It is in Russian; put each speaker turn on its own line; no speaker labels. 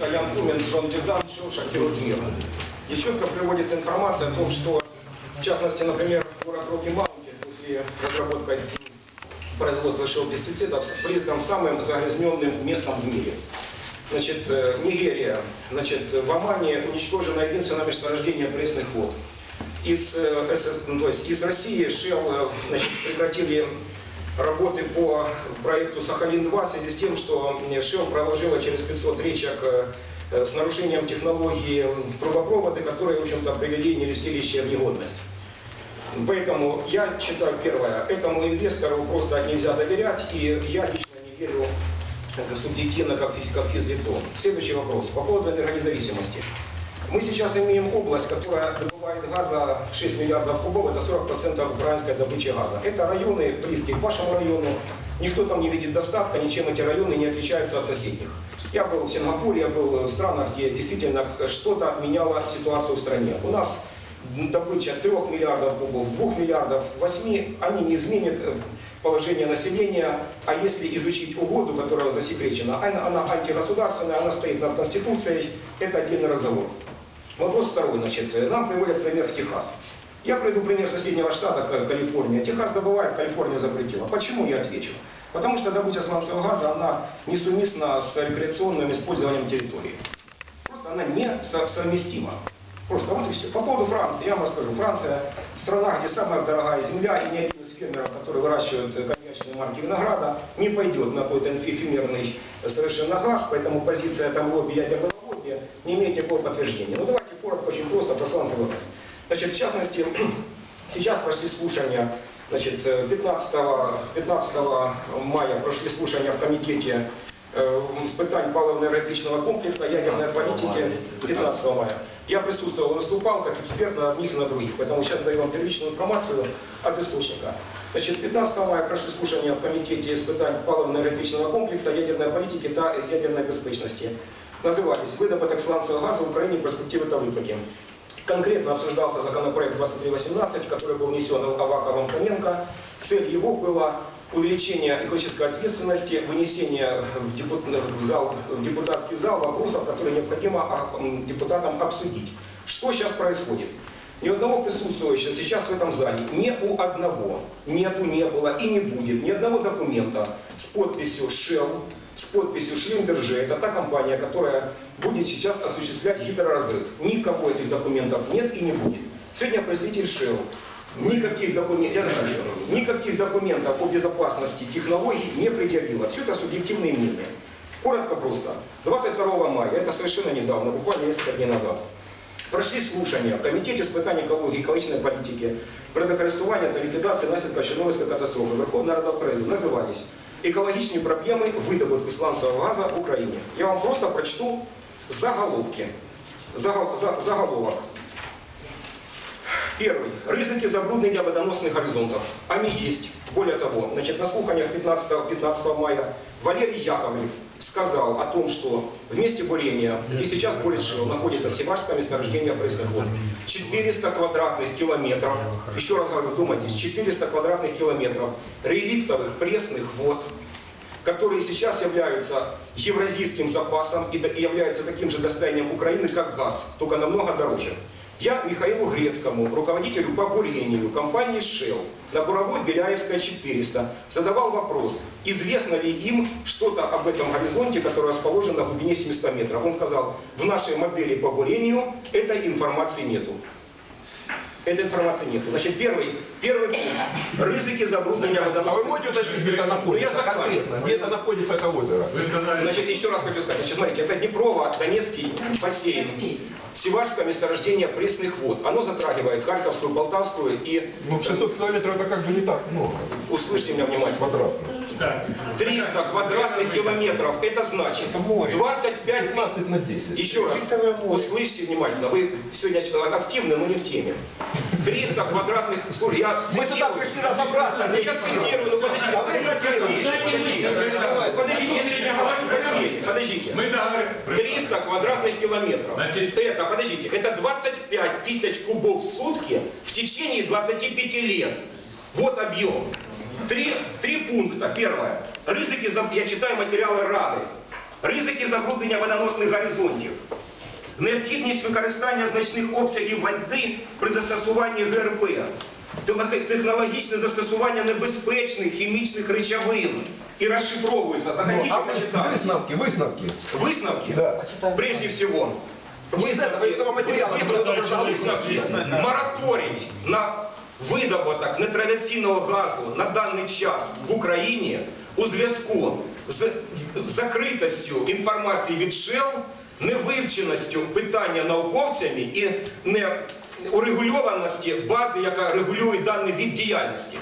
Ян Кумен, Джон Дизан, шел шокирует мир. Где четко приводится информация о том, что, в частности, например, город Роки Маунтин после разработки производства шоу-пестицидов признан самым загрязненным местом в мире. Значит, э, Нигерия, значит, в Омане уничтожено единственное месторождение пресных вод. Из, э, ну, то есть из России Shell э, значит, прекратили работы по проекту Сахалин-2 в связи с тем, что Shell проложила через 500 речек э, э, с нарушением технологии трубопроводы, которые, в общем-то, привели нерестилище в негодность. Поэтому я считаю, первое, этому инвестору просто нельзя доверять, и я лично не верю субъективно, как, физ- как физлицо. Следующий вопрос. По поводу энергонезависимости. Мы сейчас имеем область, которая добывает газа 6 миллиардов кубов, это 40% украинской добычи газа. Это районы, близкие к вашему району. Никто там не видит достатка, ничем эти районы не отличаются от соседних. Я был в Сингапуре, я был в странах, где действительно что-то меняло ситуацию в стране. У нас добыча 3 миллиардов кубов, 2 миллиардов, 8, они не изменят э, положение населения, а если изучить угоду, которая засекречена, она, она антигосударственная, она стоит над Конституцией, это отдельный разговор. Вопрос второй, значит, э, нам приводят пример в Техас. Я приведу пример соседнего штата, Ка- Калифорния. Техас добывает, Калифорния запретила. Почему, я отвечу. Потому что добыча сланцевого газа, она несуместна с рекреационным использованием территории. Просто она не со- совместима. Просто вот и все. По поводу Франции, я вам расскажу. Франция страна, где самая дорогая земля, и ни один из фермеров, которые выращивают коньячные марки винограда, не пойдет на какой-то эфемерный совершенно газ, поэтому позиция там лобби лобби не имеет никакого подтверждения. Ну давайте коротко, очень просто про сланцевый газ. Значит, в частности, сейчас прошли слушания, значит, э, 15, 15 мая прошли слушания в комитете э, испытаний паливно-энергетичного комплекса ядерной политики 15 мая. Я присутствовал, выступал как эксперт на одних и на других, поэтому сейчас даю вам первичную информацию от источника. Значит, 15 мая прошли слушания в комитете испытаний паливно-энергетичного комплекса ядерной политики та ядерной безопасности. Назывались «Выдобыток сланцевого газа в Украине. Перспективы та выпуски». Конкретно обсуждался законопроект 2318, который был внесен Аваковым Хоменко. Цель его была увеличение экологической ответственности, вынесение в, депут- в зал, в депутатский зал вопросов, которые необходимо а, депутатам обсудить. Что сейчас происходит? Ни одного присутствующего сейчас в этом зале, ни у одного, нету, не было и не будет ни одного документа с подписью Shell, с подписью Шлимберже, это та компания, которая будет сейчас осуществлять гидроразрыв. Никого этих документов нет и не будет. Сегодня представитель Shell никаких документов, никаких документов по безопасности технологий не предъявила. Все это субъективные мнения. Коротко просто. 22 мая, это совершенно недавно, буквально несколько дней назад, Прошли слушання в Комітеті з питань екології і екологічної політики, предокористування та ліквідації наслідків Чорнобильської катастрофи Верховна Рада України називались «Екологічні проблеми видобутку сланцевого газу в Україні». Я вам просто прочту заголовки. Загол- за- заголовок. Первый. Ризики забруднения водоносных горизонтов. Они есть. Более того, значит, на слуханиях 15, 15 мая Валерий Яковлев сказал о том, что в месте бурения, где сейчас бурит Шил, находится Севашское месторождение вод. 400 квадратных километров, еще раз говорю, вдумайтесь, 400 квадратных километров реликтовых пресных вод, которые сейчас являются евразийским запасом и являются таким же достоянием Украины, как газ, только намного дороже. Я Михаилу Грецкому, руководителю по бурению компании Shell на буровой Беляевская 400, задавал вопрос, известно ли им что-то об этом горизонте, который расположен на глубине 700 метров. Он сказал, в нашей модели по бурению этой информации нету. Этой информации нету. Значит, первый, первый пункт. Ризыки забруднения
А вы можете уточнить, где это находится?
Я заканчиваю.
Конкретно, где это находится это озеро?
Вы сказали,
Значит, еще раз хочу сказать. Значит, смотрите, это Днепрово, Донецкий бассейн, Севашское месторождение пресных вод. Оно затрагивает Харьковскую, Полтавскую и,
Ну, 600 километров это как бы не так много.
услышьте меня внимательно,
Квадратных.
Так,
300 квадратных километров. Это значит
Это море.
25
15 на 10.
Еще раз, услышьте внимательно, вы сегодня активны, но не в теме. 300 квадратных... Слушай, я
Мы сюда пришли разобраться.
Я цитирую, ну подождите.
А вы.
Подождите, подождите.
Мы договоры.
300 квадратных километров.
Значит-
это, подождите, это 25 тысяч кубов в сутки в течение 25 лет. Вот объем. Три, три пункта. Первое. Рызыки, за- я читаю материалы Рады. ризики забруднення водоносних горизонтів, необхідність використання значних обсягів води при застосуванні ГРП, техно- технологічне застосування небезпечних хімічних речовин і розшифровується.
Ну,
Захотіть
а
почитати.
высновки, высновки.
Висновки?
Да.
Прежде всего.
Не из этого, из этого материала,
Висновки,
который отображал
висновки.
высновки.
Мораторій на видобуток нетрадиційного газу на даний час в Україні у зв'язку з закритостю інформації від ШЕЛ, невивченістю питання науковцями і неурегульованості бази, яка регулює даний від діяльності.